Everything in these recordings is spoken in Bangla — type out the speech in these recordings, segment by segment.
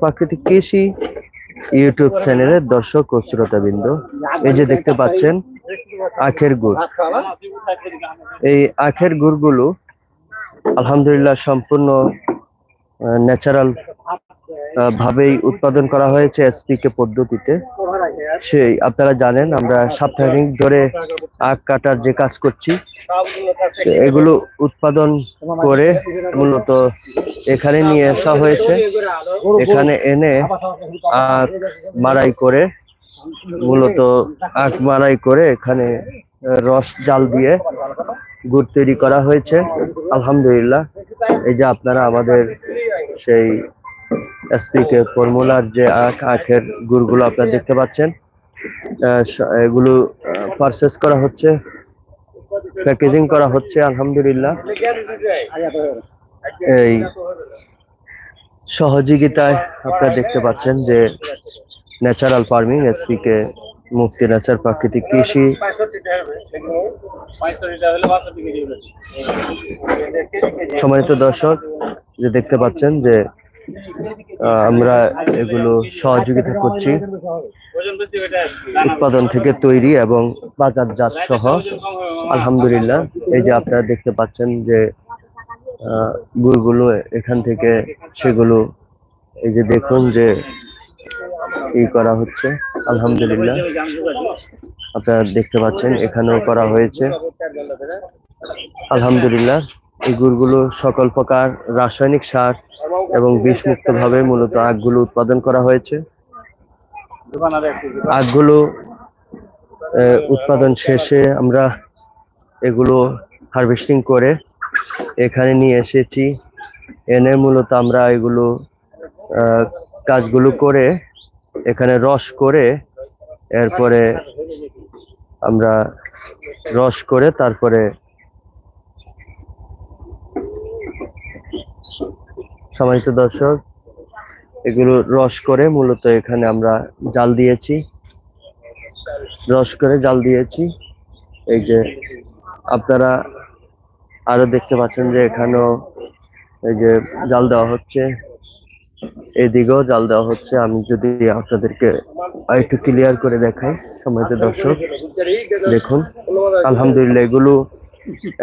প্রাকৃতিক কৃষি ইউটিউব চ্যানেলের দর্শক ও শ্রোতাবৃন্দ, এই যে দেখতে পাচ্ছেন আখের গুড়। এই আখের গুড়গুলো আলহামদুলিল্লাহ সম্পূর্ণ ন্যাচারাল ভাবেই উৎপাদন করা হয়েছে এসপিকে পদ্ধতিতে। সেই, আপনারা জানেন, আমরা সাপ্তাহিক ধরে আখ কাটার যে কাজ করছি এগুলো উৎপাদন করে মূলত এখানে নিয়ে আসা হয়েছে। এখানে এনে আখ মারাই করে, মূলত আখ মারাই করে এখানে রস, জাল দিয়ে গুড় তৈরি করা হয়েছে। আলহামদুলিল্লাহ। এই যে আপনারা আমাদের সেই এসপিকে ফর্মুলার যে আখ, আখের গুড়গুলো আপনারা দেখতে পাচ্ছেন। এগুলো পারচেস করা হচ্ছে। প্যাকেজিং করা হচ্ছে, আলহামদুলিল্লাহ। এই সহযোগিতায় আপনারা দেখতে পাচ্ছেন যে ন্যাচারাল ফার্মিং এসপিকে মুক্তি নেচার প্রাকৃতিক কৃষি। সম্মানিত দর্শক, যে দেখতে পাচ্ছেন যে আমরা এগুলো সহযোগিতা করছি। উৎপাদন থেকে তৈরি এবং বাজারজাত সহ আলহামদুলিল্লাহ। এই যে আপনারা দেখতে পাচ্ছেন যে গুড়গুলো এখান থেকে সেগুলো, এই যে দেখুন যে, ই করা হচ্ছে, আলহামদুলিল্লাহ। আপনারা দেখতে পাচ্ছেন, এখানেও করা হয়েছে। আলহামদুলিল্লাহ, এই গুড়গুলো সকল প্রকার রাসায়নিক সার এবং বিষমুক্ত ভাবে মূলত আগগুলো উৎপাদন করা হয়েছে। আগগুলো উৎপাদন শেষে আমরা এগুলো হারভেস্টিং করে এখানে নিয়ে এসেছি। এনে মূলত আমরা এগুলো কাজগুলো করে এখানে রস করে এরপরে আমরা রস করে তারপরে সম্মানিত দর্শক এগুলো রস করে মূলত এখানে আমরা জাল দিয়েছি। রস করে জাল দিয়েছি। এই যে আপনারা আরও দেখতে পাচ্ছেন যে এখানেও এই যে জাল দেওয়া হচ্ছে। এদিকেও জাল দেওয়া হচ্ছে। আমি যদি আপনাদেরকে একটু ক্লিয়ার করে দেখাই সম্মানিত দর্শক, দেখুন, আলহামদুলিল্লাহ এগুলো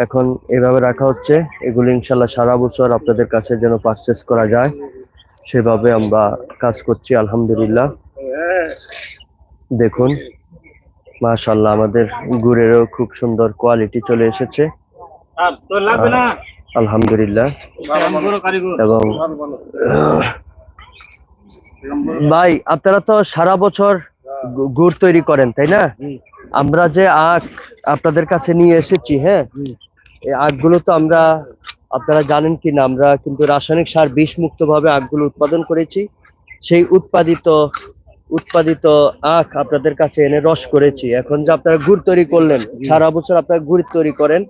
এখন এভাবে রাখা হচ্ছে। এগুলো ইনশাল্লাহ সারা বছর আপনাদের কাছে যেন পারচেস করা যায়। সেভাবে আমরা কাজ করছি, আলহামদুলিল্লাহ। দেখুন মাশাল্লাহ আমাদের গুড়েরও খুব সুন্দর কোয়ালিটি চলে এসেছে। আলহামদুলিল্লাহ। এবং, ভাই, আপনারা তো সারা বছর গুড় তৈরি করেন, তাই না? আমরা যে আখ আপনাদের কাছে নিয়ে এসেছি হ্যাঁ? এই আখগুলো তো আমরা আপনারা জানেন কি না আমরা কিন্তু রাসায়নিক সার বিষ মুক্ত ভাবে আখগুলো উৎপাদন করেছি। সেই উৎপাদিত উৎপাদিত আখ আপনাদের কাছে এনে রস করেছি। এখন যে আপনারা গুড় তৈরি করলেন সারা বছর আপনারা গুড় তৈরি করেন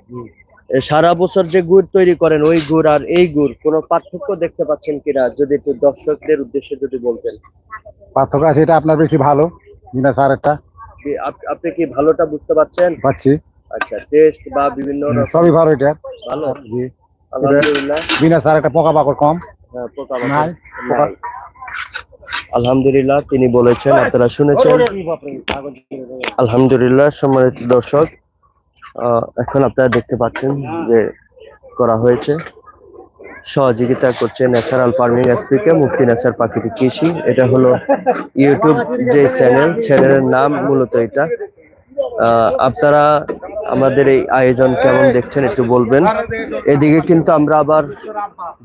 সারা বছর যে গুড় তৈরি করেন ওই গুড় আর এই গুড় কোনো পার্থক্য দেখতে পাচ্ছেন কিনা যদি একটু দর্শকদের উদ্দেশ্যে যদি বলতেন। পার্থক্য আছে এটা আপনার বেশি ভালো বিনা সারেরটা। আপনি কি ভালোটা বুঝতে পারছেন? পাচ্ছি। আচ্ছা টেস্ট বা বিভিন্ন সবই ভালো এটা। ভালো। জি। আলহামদুলিল্লাহ। বিনা সারেরটা পোকা পাকড় কম। হ্যাঁ, পোকা নাই। আলহামদুলিল্লাহ তিনি বলেছেন আপনারা শুনেছেন। আলহামদুলিল্লাহ সম্মানিত দর্শক এখন আপনারা দেখতে পাচ্ছেন যে করা হয়েছে। সহযোগিতা করছে ন্যাচারাল ফার্মিং এসপিকে মুক্তি ন্যাচার প্রাকৃতিক কৃষি এটা হলো ইউটিউব যে চ্যানেল চ্যানেলের নাম মূলত এটা। আহ, আপনারা আমাদের এই আয়োজন কেমন দেখছেন একটু বলবেন। এদিকে কিন্তু আমরা আবার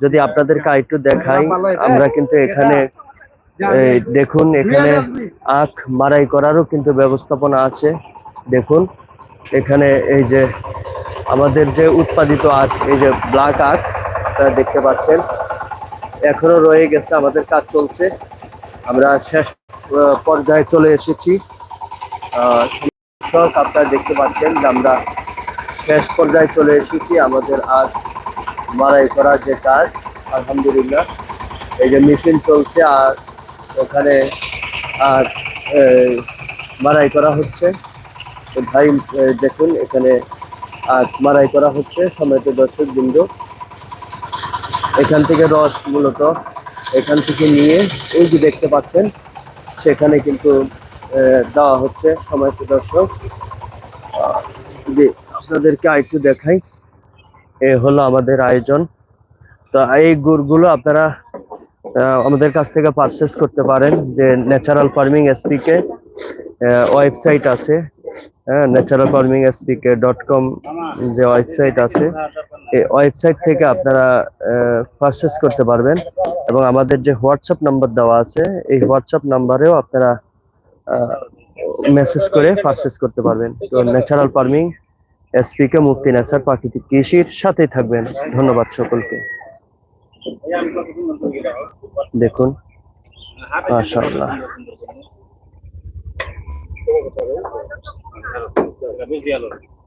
যদি আপনাদেরকে একটু দেখাই, আমরা কিন্তু এখানে দেখুন, এখানে আখ মারাই করারও কিন্তু ব্যবস্থাপনা আছে। দেখুন, এখানে এই যে আমাদের যে উৎপাদিত আখ, এই যে ব্ল্যাক আখ, আপনারা দেখতে পাচ্ছেন, এখনও রয়ে গেছে, আমাদের কাজ চলছে। আমরা শেষ পর্যায়ে চলে এসেছি। দর্শক, আপনারা দেখতে পাচ্ছেন যে আমরা শেষ পর্যায়ে চলে এসেছি। আমাদের আজ মারাই করার যে কাজ, আলহামদুলিল্লাহ। এই যে মেশিন চলছে আর ওখানে আর মারাই করা হচ্ছে। ভাই দেখুন, এখানে আর মারাই করা হচ্ছে সময়ত দর্শক বিন্দু এখান থেকে রস মূলত এখান থেকে নিয়ে এই যে দেখতে পাচ্ছেন, সেখানে কিন্তু দেওয়া হচ্ছে সময় দর্শক আপনাদেরকে আরেকটু দেখাই। এ হলো আমাদের আয়োজন। তো এই গুড়গুলো আপনারা আমাদের কাছ থেকে পারচেস করতে পারেন। যে ন্যাচারাল ফার্মিং এসপিকে ওয়েবসাইট আছে। হ্যাঁ natural farming SPK dot com যে ওয়েবসাইট আছে। এই ওয়েবসাইট থেকে আপনারা পারচেস করতে পারবেন। এবং আমাদের যে হোয়াটসঅ্যাপ নাম্বার দেওয়া আছে, এই হোয়াটসঅ্যাপ নাম্বারেও আপনারা মেসেজ করে পারচেস করতে পারবেন। তো ন্যাচারাল ফার্মিং এসপিকে মুক্তি নেচার প্রাকৃতিক কৃষির সাথেই থাকবেন। ধন্যবাদ সকলকে। দেখুন, মাশাআল্লাহ।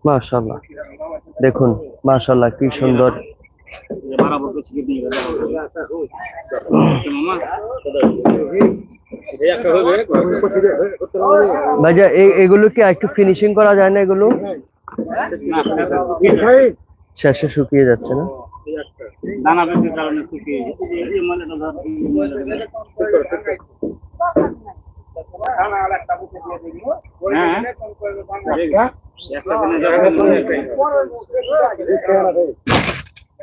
মাশাআল্লাহ। দেখুন, মাশাআল্লাহ কি সুন্দর। ভাইজা এগুলো কি একটু ফিনিশিং করা যায় না এগুলো শেষে শুকিয়ে যাচ্ছে না। হ্যাঁ